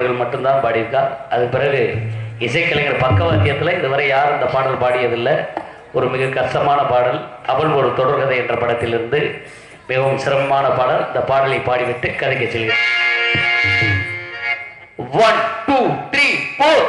அவர்கள் மட்டும்தான் பாடியிருக்கா. அது பிறகு இசைக்கலைஞர் பக்கவாத்தியத்தில் இதுவரை யாரும் இந்த பாடல் பாடியதில்லை. ஒரு மிக கஷ்டமான பாடல். அவள் ஒரு தொடர்கதை என்ற படத்திலிருந்து மிகவும் சிரமமான பாடல். இந்த பாடலை பாடிவிட்டு கதைக்கு செல்கிறேன். ஒன் டூ த்ரீ ஃபோர்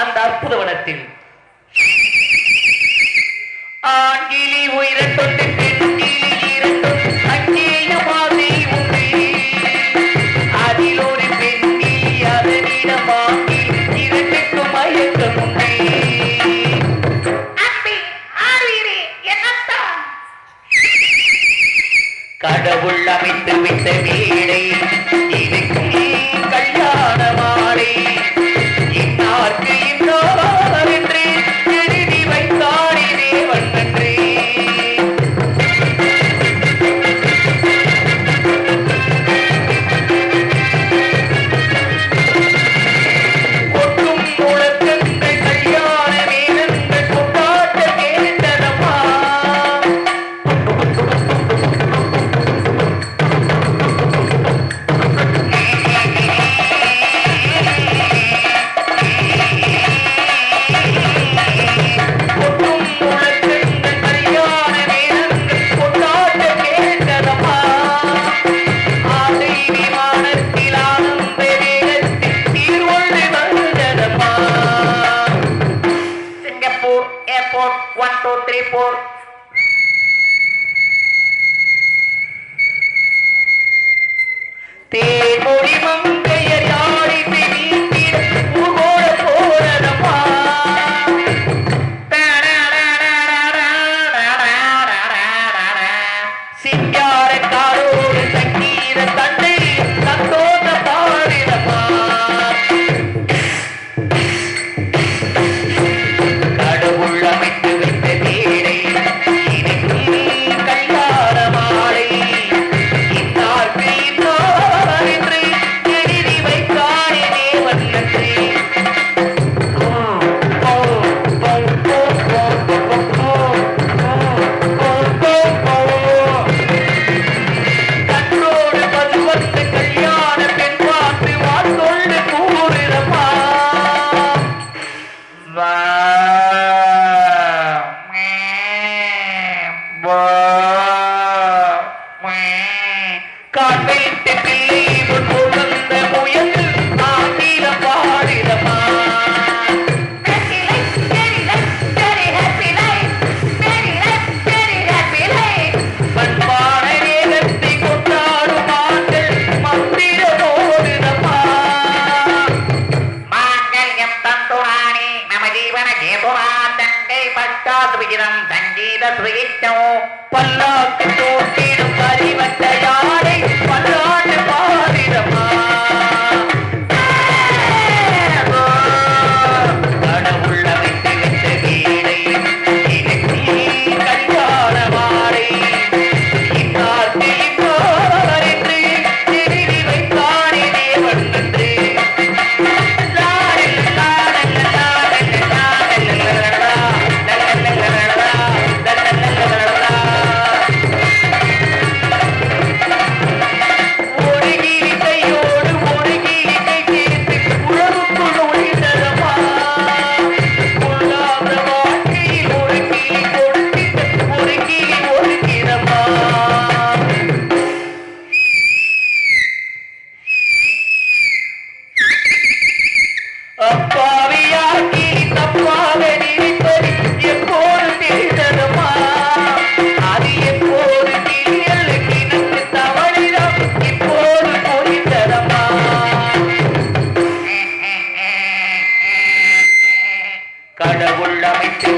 அந்த அற்புத வனத்தில். ஆங்கிலி உயிரை தொண்டு போர் தீ Bye. காது விகிதம் சங்கீத சுயித்தம் பல்லாக்கு தோட்டிடும் கடவுள் அமைத்து